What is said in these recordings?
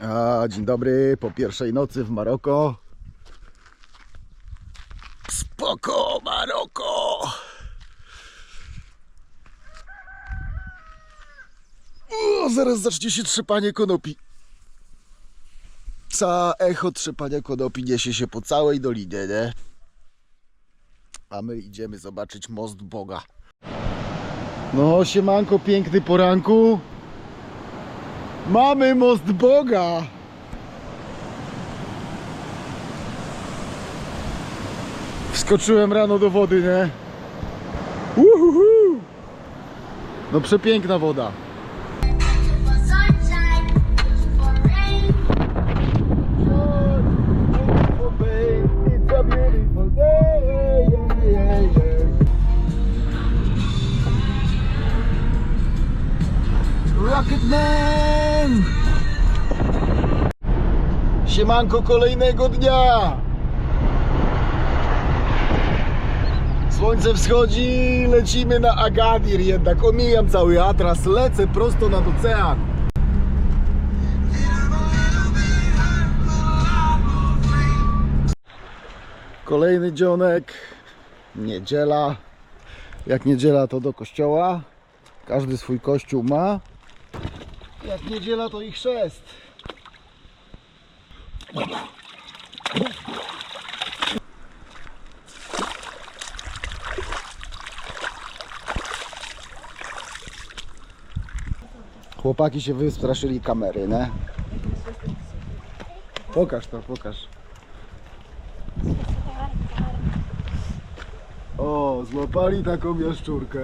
A, dzień dobry, po pierwszej nocy w Maroko. Spoko, Maroko! O, zaraz zacznie się trzepanie konopi. Ca echo trzepania konopi niesie się po całej dolinie, nie? A my idziemy zobaczyć most Boga. No, siemanko, piękny poranku. Mamy most Boga! Wskoczyłem rano do wody, nie? Uhuhu! No przepiękna woda. Siemanko kolejnego dnia! Słońce wschodzi, lecimy na Agadir jednak. Omijam cały atras, lecę prosto nad ocean. Kolejny dzionek. Niedziela. Jak niedziela to do kościoła. Każdy swój kościół ma. Jak niedziela to ich chrzest. Chłopaki się wystraszyli kamery, nie? Pokaż to, pokaż. O, złapali taką jaszczurkę.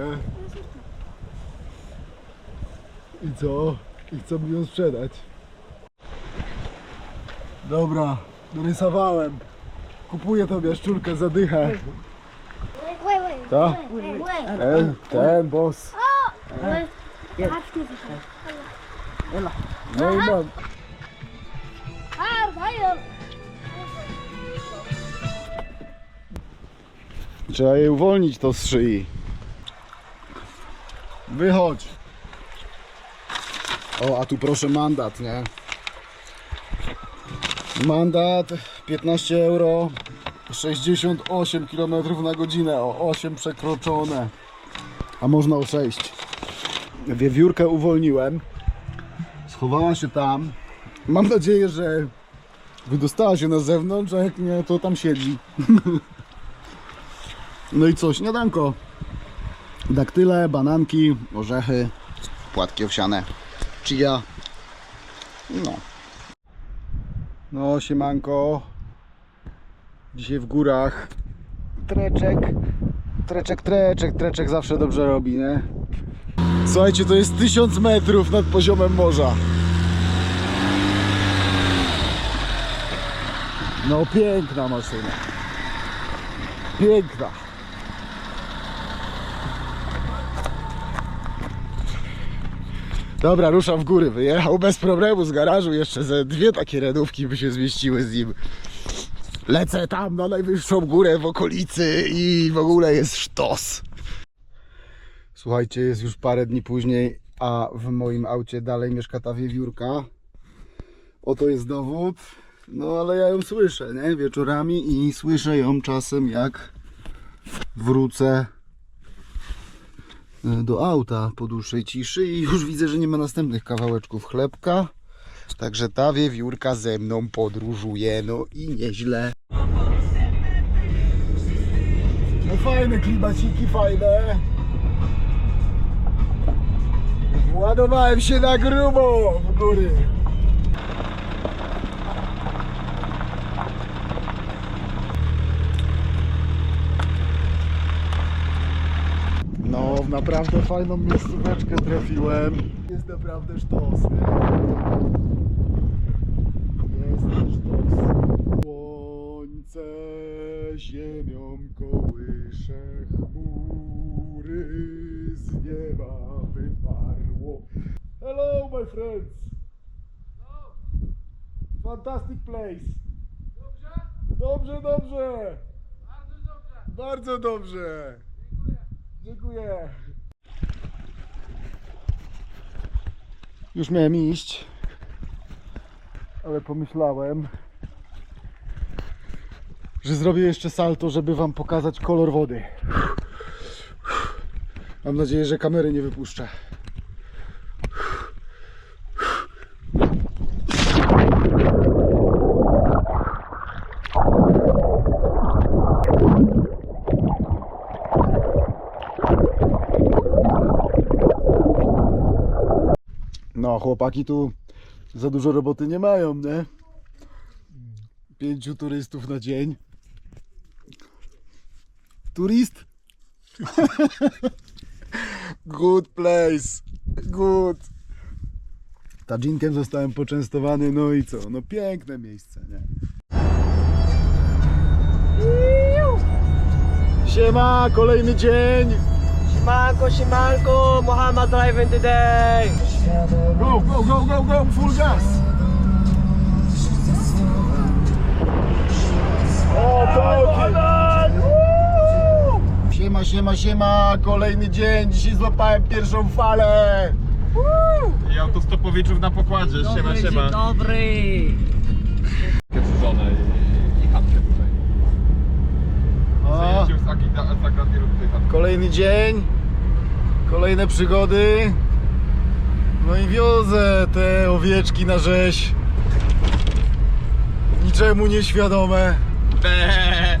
I co? I chcą mi ją sprzedać. Dobra, dorysowałem. Kupuję tą jaszczurkę za dychę. Wait. Ten, ten boss. No i mam. Trzeba je uwolnić to z szyi. Wychodź. O, a tu proszę mandat, nie? Mandat 15 euro, 68 km na godzinę, o 8 przekroczone. A można o 6. Wiewiórkę uwolniłem. Schowała się tam. Mam nadzieję, że wydostała się na zewnątrz, a jak nie, to tam siedzi. No i co, śniadanko. Daktyle, bananki, orzechy, płatki owsiane, chia. No. No, siemanko. Dzisiaj w górach. Treczek. Treczek, treczek, treczek zawsze dobrze robi, nie? Słuchajcie, to jest 1000 metrów nad poziomem morza. No, piękna maszyna. Piękna. Dobra, ruszam w góry. Wyjechał bez problemu z garażu. Jeszcze ze dwie takie redówki by się zmieściły z nim. Lecę tam na najwyższą górę w okolicy i w ogóle jest sztos. Słuchajcie, jest już parę dni później, a w moim aucie dalej mieszka ta wiewiórka. Oto jest dowód. No ale ja ją słyszę, nie? Wieczorami i słyszę ją czasem jak wrócę do auta po dłuższej ciszy i już widzę, że nie ma następnych kawałeczków chlebka. Także ta wiewiórka ze mną podróżuje, no i nieźle. No fajne klimaciki, fajne. Władowałem się na grubo w góry. No, w naprawdę fajną miejscóweczkę trafiłem. Jest naprawdę sztos, nie? Jest sztos. Słońce ziemią kołysze chmury z nieba wyparło. Hello, my friends! Fantastic place! Dobrze, dobrze! Bardzo dobrze! Dziękuję. Już miałem iść. ale pomyślałem, że zrobię jeszcze salto, żeby wam pokazać kolor wody. Mam nadzieję, że kamery nie wypuszczę. Chłopaki tu za dużo roboty nie mają, nie? Pięciu turystów na dzień. Turist? Good place. Good. Tadżinkiem zostałem poczęstowany, no i co? No piękne miejsce, nie? Siema, kolejny dzień. Siemanko, siemanko, Muhammad driving today. Go, go, go, go, go, full gas. O, to Siema, siema, siema, kolejny dzień. Dzisiaj złapałem pierwszą falę. I autostopowiczów na pokładzie, siema, Dzień siema. dobry. Żonę i, i chatkę tutaj. Z z kolejny dzień, kolejne przygody. No i wiozę te owieczki na rzeź. Niczemu nieświadome. Be!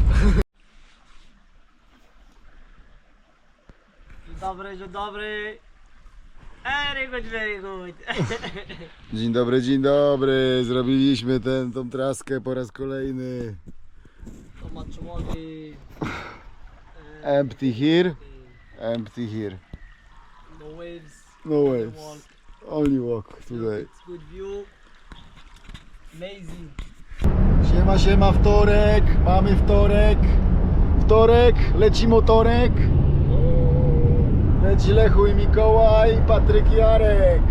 Dzień dobry, dzień dobry. Very good, very good. Dzień dobry, dzień dobry. Zrobiliśmy tę tą traskę po raz kolejny. To maczmoli. Empty here, empty here. No waves. No. Walk. Only walk today. It's good view. Amazing. Siema, siema, wtorek. Mamy wtorek. Wtorek, leci motorek. Leci Lechu i Mikołaj, Patryk i Jarek.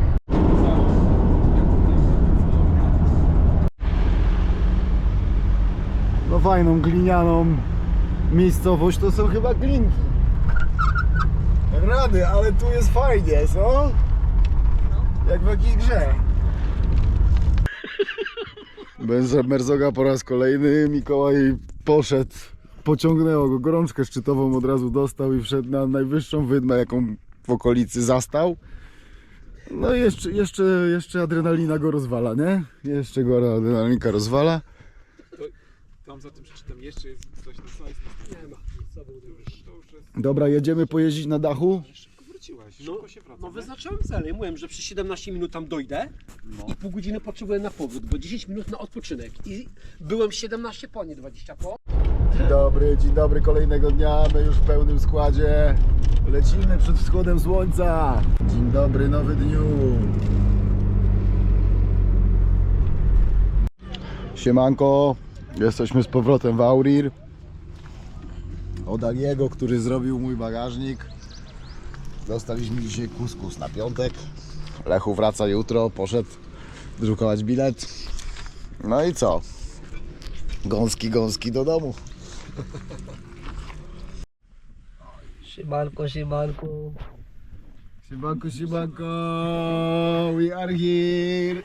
No fajną, glinianą miejscowość to są chyba glinki. Rady, ale tu jest fajnie, co? Jak w jakiejś grze. Bez Merzoga po raz kolejny. Mikołaj poszedł, pociągnęło go gorączkę szczytową, od razu dostał i wszedł na najwyższą wydmę, jaką w okolicy zastał. No i jeszcze, jeszcze, jeszcze adrenalina go rozwala, nie? Jeszcze go adrenalinka rozwala. Tam za tym przeczytam jeszcze jest coś na co jest Nie ma. Co był to już, to. Dobra, jedziemy pojeździć na dachu. Szybko wróciłeś, No, szybko się wraca. no nie? wyznaczyłem cel. Ja mówiłem, że przez 17 minut tam dojdę i pół godziny potrzebuję na powrót, bo 10 minut na odpoczynek. I byłem 17 po, nie 20 po. Dzień dobry, dzień dobry kolejnego dnia. My już w pełnym składzie. Lecimy przed wschodem słońca. Dzień dobry, nowy dniu. Siemanko, jesteśmy z powrotem w Aurir. Od Aliego, który zrobił mój bagażnik. Dostaliśmy dzisiaj kuskus na piątek. Lechu wraca jutro, poszedł drukować bilet. No i co? Gąski, gąski do domu. Siemanko, siemanko. Siemanko, siemanko, we are here.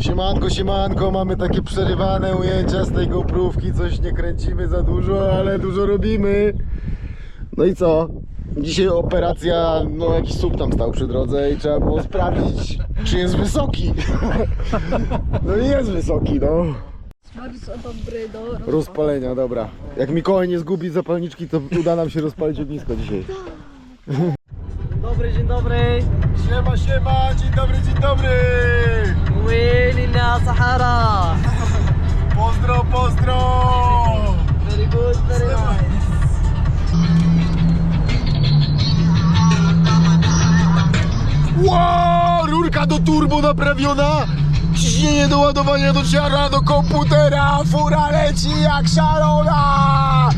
Siemanko, siemanko, mamy takie przerywane ujęcia z tej GoPrówki, coś nie kręcimy za dużo, ale dużo robimy. No i co? Dzisiaj operacja, no jakiś słup tam stał przy drodze i trzeba było sprawdzić, czy jest wysoki. No i jest wysoki, no. Bardzo dobry do Rozpalenia, dobra. Jak Mikołaj nie zgubi zapalniczki, to uda nam się rozpalić ognisko dzisiaj. Dobry, dzień dobry. Siema, siema, dzień dobry, dzień dobry. Willy na Sahara. Pozdro, pozdro. Very good, very nice. Wow, rurka do turbo naprawiona. Ciśnienie do ładowania dociera do komputera. Fura leci jak szalona.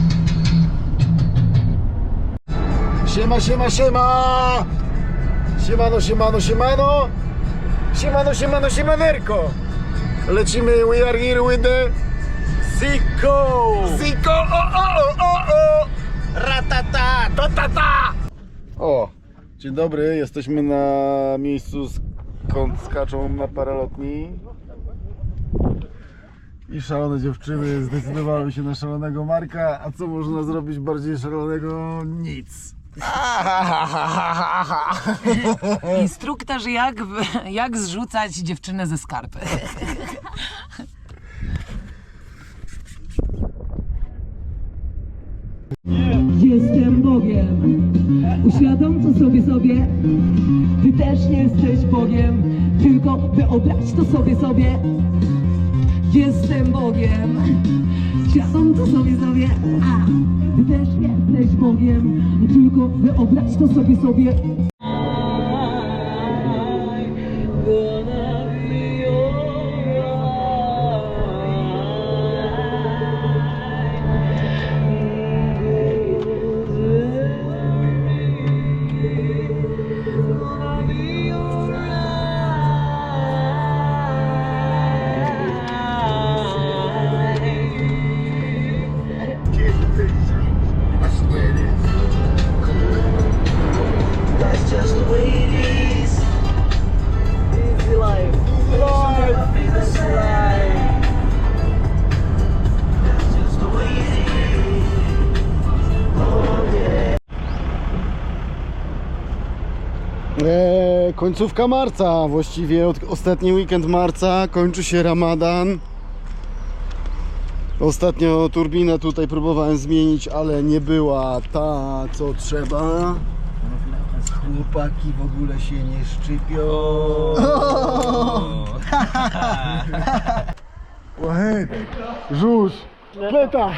Siema, siema, siema. Siemano, siemano, siemano. Siemano, siemano, siemanerko. Lecimy, we are here with the Zico. Zico, o, o, o, o, o. Ratata, tatata. O, dzień dobry, jesteśmy na miejscu skąd skaczą na paralotni. I szalone dziewczyny zdecydowały się na szalonego Marka, a co można zrobić bardziej szalonego? Nic. Instruktaż jak, jak zrzucać dziewczynę ze skarpy. Jestem Bogiem. Uświadom to sobie sobie. Ty też jesteś Bogiem. Tylko wyobraź to sobie sobie. Jestem Bogiem. Uświadom to sobie sobie. A, ty też jesteś Bogiem. Tylko wyobraź to sobie sobie. Końcówka marca, właściwie od, ostatni weekend marca, kończy się Ramadan. Ostatnio turbinę tutaj próbowałem zmienić, ale nie była ta, co trzeba. Chłopaki w ogóle się nie szczypią. Łachet, żuż, pleta.